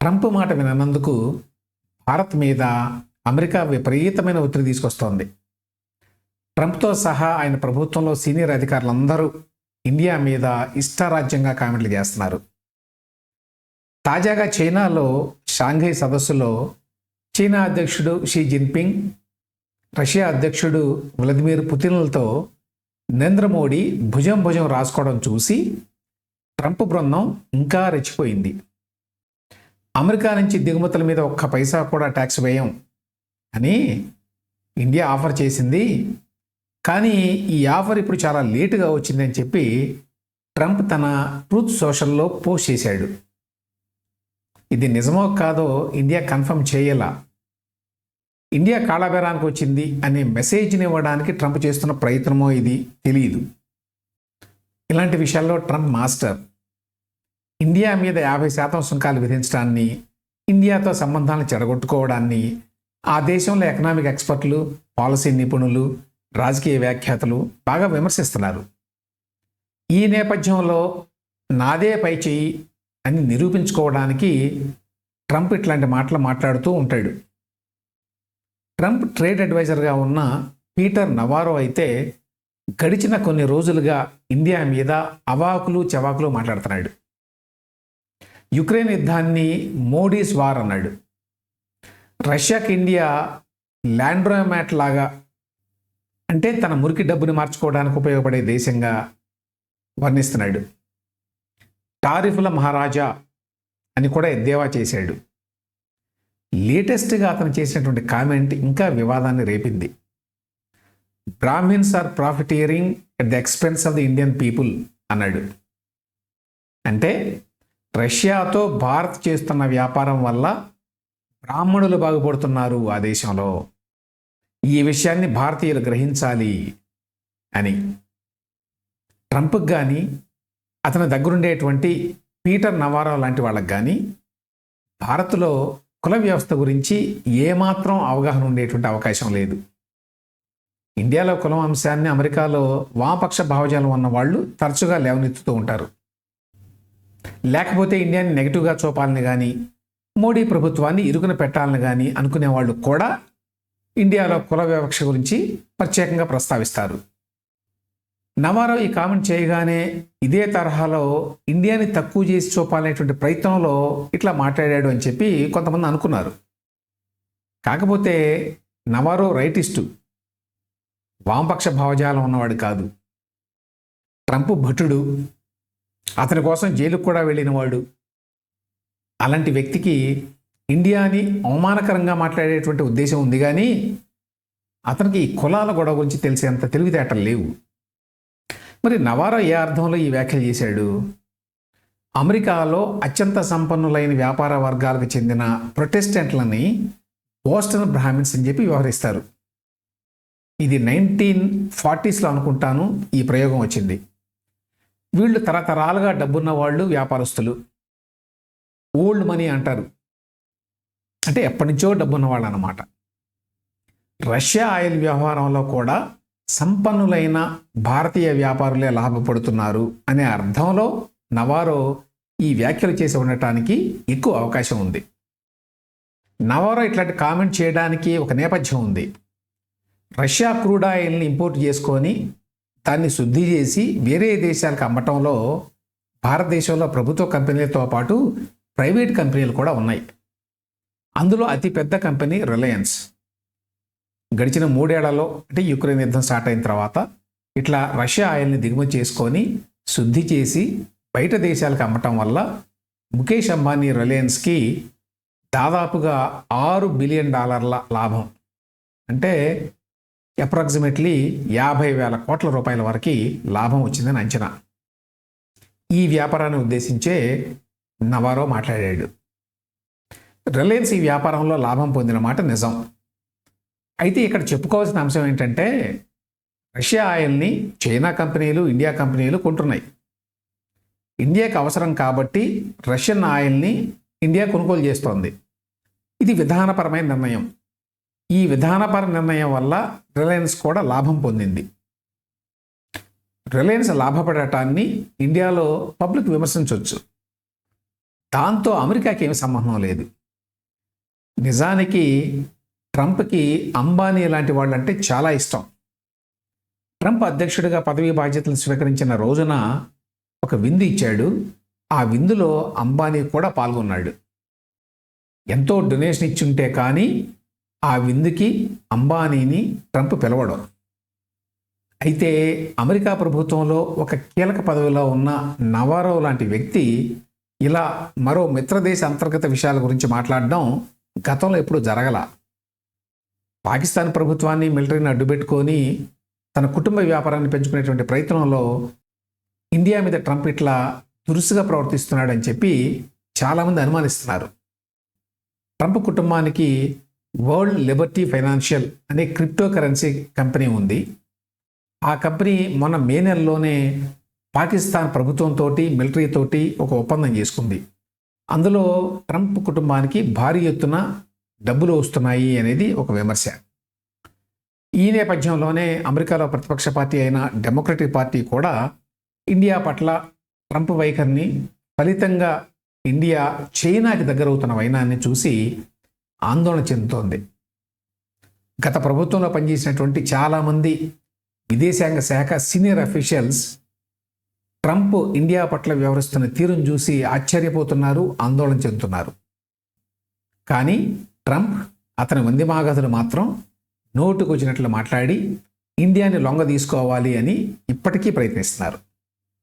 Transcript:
Trump మాట వినందుకు భారత్ మీద America విపరీతమైన ఒత్తిడి తీసుకొస్తోంది. ట్రంప్తో సహా ఆయన ప్రభుత్వంలో సీనియర్ అధికారులందరూ ఇండియా మీద ఇష్టారాజ్యంగా కామెంట్లు చేస్తున్నారు. తాజాగా చైనాలో షాంఘై సదస్సులో చైనా అధ్యక్షుడు షీ జిన్పింగ్ రష్యా అధ్యక్షుడు వ్లాదిమిర్ పుతిన్లతో నరేంద్ర మోడీ భుజం భుజం రాసుకోవడం చూసి ట్రంప్ బృందం ఇంకా రెచ్చిపోయింది. అమెరికా నుంచి దిగుమతుల మీద ఒక్క పైసా కూడా ట్యాక్స్ వేయం. అని ఇండియా ఆఫర్ చేసింది. కానీ ఈ ఆఫర్ ఇప్పుడు చాలా లేటుగా వచ్చిందని చెప్పి ట్రంప్ తన ట్రూత్ సోషల్లో పోస్ట్ చేశాడు. ఇది నిజమో కాదో ఇండియా కన్ఫర్మ్ చేయలా. ఇండియా కాళాబేరానికి వచ్చింది అనే మెసేజ్ని ఇవ్వడానికి ట్రంప్ చేస్తున్న ప్రయత్నమో ఇది తెలియదు ఇలాంటి విషయాల్లో ట్రంప్ మాస్టర్ ఇండియా మీద యాభై శాతం సుంకాలు విధించడాన్ని ఇండియాతో సంబంధాలను చెడగొట్టుకోవడాన్ని ఆ దేశంలో ఎకనామిక్ ఎక్స్పర్ట్లు పాలసీ నిపుణులు రాజకీయ వ్యాఖ్యాతలు బాగా విమర్శిస్తున్నారు. ఈ నేపథ్యంలో నాదే పై చేయి అని నిరూపించుకోవడానికి ట్రంప్ ఇట్లాంటి మాటలు మాట్లాడుతూ ఉంటాడు. ట్రంప్ ట్రేడ్ అడ్వైజర్గా ఉన్న పీటర్ నవారో అయితే గడిచిన కొన్ని రోజులుగా ఇండియా మీద అవాకులు చవాకులు మాట్లాడుతున్నాడు. యుక్రెయిన్ యుద్ధాన్ని మోడీస్ వార్ అన్నాడు. రష్యాకి ఇండియా ల్యాండ్రోమాట్ లాగా అంటే తన మురికి డబ్బుని మార్చుకోవడానికి ఉపయోగపడే దేశంగా వర్ణిస్తున్నాడు. టారిఫుల మహారాజా అని కూడా ఎద్దేవా చేశాడు. లేటెస్ట్గా అతను చేసినటువంటి కామెంట్ ఇంకా వివాదాన్ని రేపింది. Brahmins are profiteering at the expense of the Indian people అన్నాడు. అంటే రష్యాతో భారత్ చేస్తున్న వ్యాపారం వల్ల బ్రాహ్మణులు బాగుపడుతున్నారు ఆ దేశంలో. ఈ విషయాన్ని భారతీయులు గ్రహించాలి అని. ట్రంప్కి కానీ అతని దగ్గరుండేటువంటి పీటర్ నవారో లాంటి వాళ్ళకి కానీ భారత్లో కుల వ్యవస్థ గురించి ఏమాత్రం అవగాహన ఉండేటువంటి అవకాశం లేదు. ఇండియాలో కులం అంశాన్ని అమెరికాలో వామపక్ష భావజాలం ఉన్న వాళ్ళు తరచుగా లేవనెత్తుతూ ఉంటారు. లేకపోతే ఇండియాని నెగిటివ్గా చూపాలని కానీ మోడీ ప్రభుత్వాన్ని ఇరుకున పెట్టాలని కానీ అనుకునే వాళ్ళు కూడా ఇండియాలో కుల వివక్ష గురించి ప్రత్యేకంగా ప్రస్తావిస్తారు. నవారో ఈ కామెంట్ చేయగానే ఇదే తరహాలో ఇండియాని తక్కువ చేసి చూపాలనేటువంటి ప్రయత్నంలో ఇట్లా మాట్లాడాడు అని చెప్పి కొంతమంది అనుకున్నారు. కాకపోతే నవారో రైటిస్టు వామపక్ష భావజాలం ఉన్నవాడు కాదు. ట్రంప్ భటుడు. అతని కోసం జైలుకు కూడా వెళ్ళినవాడు. అలాంటి వ్యక్తికి ఇండియాని అవమానకరంగా మాట్లాడేటువంటి ఉద్దేశం ఉంది కానీ అతనికి ఈ కులాల గొడవ గురించి తెలిసేంత తెలివితేటలు లేవు. మరి నవారో ఏ అర్థంలో ఈ వ్యాఖ్యలు చేశాడు? అమెరికాలో అత్యంత సంపన్నులైన వ్యాపార వర్గాలకు చెందిన ప్రొటెస్టెంట్లని బోస్టన్ బ్రాహ్మిన్స్ అని చెప్పి వ్యవహరిస్తారు. ఇది నైన్టీన్ ఫార్టీస్లో అనుకుంటాను ఈ ప్రయోగం వచ్చింది. వీళ్ళు తరతరాలుగా డబ్బున్న వాళ్ళు వ్యాపారస్తులు. ఓల్డ్ మనీ అంటారు. అంటే ఎప్పటి నుంచో డబ్బున్న వాళ్ళు అనమాట రష్యా ఆయిల్ వ్యవహారంలో కూడా సంపన్నులైన భారతీయ వ్యాపారులే లాభపడుతున్నారు అనే అర్థంలో నవారో ఈ వ్యాఖ్యలు చేసి ఉండటానికి ఎక్కువ అవకాశం ఉంది. నవారో ఇట్లాంటి కామెంట్ చేయడానికి ఒక నేపథ్యం ఉంది. రష్యా క్రూడ్ ఆయిల్ని ఇంపోర్ట్ చేసుకొని దాన్ని శుద్ధి చేసి వేరే దేశాలకు అమ్మటంలో భారతదేశంలో ప్రభుత్వ కంపెనీలతో పాటు ప్రైవేట్ కంపెనీలు కూడా ఉన్నాయి. అందులో అతి పెద్ద కంపెనీ రిలయన్స్. గడిచిన మూడేళ్ళలో అంటే యుక్రెయిన్ యుద్ధం స్టార్ట్ అయిన తర్వాత ఇట్లా రష్యా ఆయిల్ని దిగుమతి చేసుకొని శుద్ధి చేసి బయట దేశాలకు అమ్మటం వల్ల ముఖేష్ అంబానీ రిలయన్స్కి దాదాపుగా ఆరు బిలియన్ డాలర్ల లాభం. అంటే అప్రాక్సిమేట్లీ యాభై వేల కోట్ల రూపాయల వరకు లాభం వచ్చిందని అంచనా. ఈ వ్యాపారాన్ని ఉద్దేశించే నవారో మాట్లాడాడు. రిలయన్స్ ఈ వ్యాపారంలో లాభం పొందిన మాట నిజం. అయితే ఇక్కడ చెప్పుకోవాల్సిన అంశం ఏంటంటే రష్యా ఆయిల్ని చైనా కంపెనీలు ఇండియా కంపెనీలు కొంటున్నాయి. ఇండియాకి అవసరం కాబట్టి రష్యన్ ఆయిల్ని ఇండియా కొనుగోలు చేస్తోంది. ఇది విధానపరమైన నిర్ణయం. ఈ విధానపర నిర్ణయం వల్ల రిలయన్స్ కూడా లాభం పొందింది. రిలయన్స్ లాభపడటాన్ని ఇండియాలో పబ్లిక్ విమర్శించవచ్చు దాంతో అమెరికాకి ఏమి సంబంధం లేదు. నిజానికి ట్రంప్కి అంబానీ లాంటి వాళ్ళంటే చాలా ఇష్టం. ట్రంప్ అధ్యక్షుడిగా పదవీ బాధ్యతలు స్వీకరించిన రోజున ఒక విందు ఇచ్చాడు. ఆ విందులో అంబానీ కూడా పాల్గొన్నాడు. ఎంతో డొనేషన్ ఇచ్చుంటే కానీ ఆ విందుకి అంబానీని ట్రంప్ పిలవడం. అయితే అమెరికా ప్రభుత్వంలో ఒక కీలక పదవిలో ఉన్న నవారో లాంటి వ్యక్తి ఇలా మరో మిత్రదేశ అంతర్గత విషయాల గురించి మాట్లాడడం గతంలో ఎప్పుడు జరగల. పాకిస్తాన్ ప్రభుత్వాన్ని మిలిటరీని అడ్డుపెట్టుకొని తన కుటుంబ వ్యాపారాన్ని పెంచుకునేటువంటి ప్రయత్నంలో ఇండియా మీద ట్రంప్ ఇట్లా దురుసుగా ప్రవర్తిస్తున్నాడని చెప్పి చాలామంది అనుమానిస్తున్నారు. ట్రంప్ కుటుంబానికి వరల్డ్ లిబర్టీ ఫైనాన్షియల్ అనే క్రిప్టో కరెన్సీ కంపెనీ ఉంది. ఆ కంపెనీ మొన్న మే నెలలోనే పాకిస్తాన్ ప్రభుత్వంతో మిలిటరీతోటి ఒక ఒప్పందం చేసుకుంది. అందులో ట్రంప్ కుటుంబానికి భారీ ఎత్తున డబ్బులు వస్తున్నాయి అనేది ఒక విమర్శ. ఈ నేపథ్యంలోనే అమెరికాలో ప్రతిపక్ష పార్టీ అయిన డెమోక్రటిక్ పార్టీ కూడా ఇండియా పట్ల ట్రంప్ వైఖరిని ఫలితంగా ఇండియా చైనాకి దగ్గరవుతున్న వైనాన్ని చూసి ఆందోళన చెందుతోంది. గత ప్రభుత్వంలో పనిచేసినటువంటి చాలామంది విదేశాంగ శాఖ సీనియర్ అఫీషియల్స్ ట్రంప్ ఇండియా పట్ల వ్యవహరిస్తున్న తీరును చూసి ఆశ్చర్యపోతున్నారు ఆందోళన చెందుతున్నారు. కానీ ట్రంప్ అతని మంది మాగాధులు మాత్రం నోటుకు వచ్చినట్లు మాట్లాడి ఇండియాని లొంగ తీసుకోవాలి అని ఇప్పటికీ ప్రయత్నిస్తున్నారు.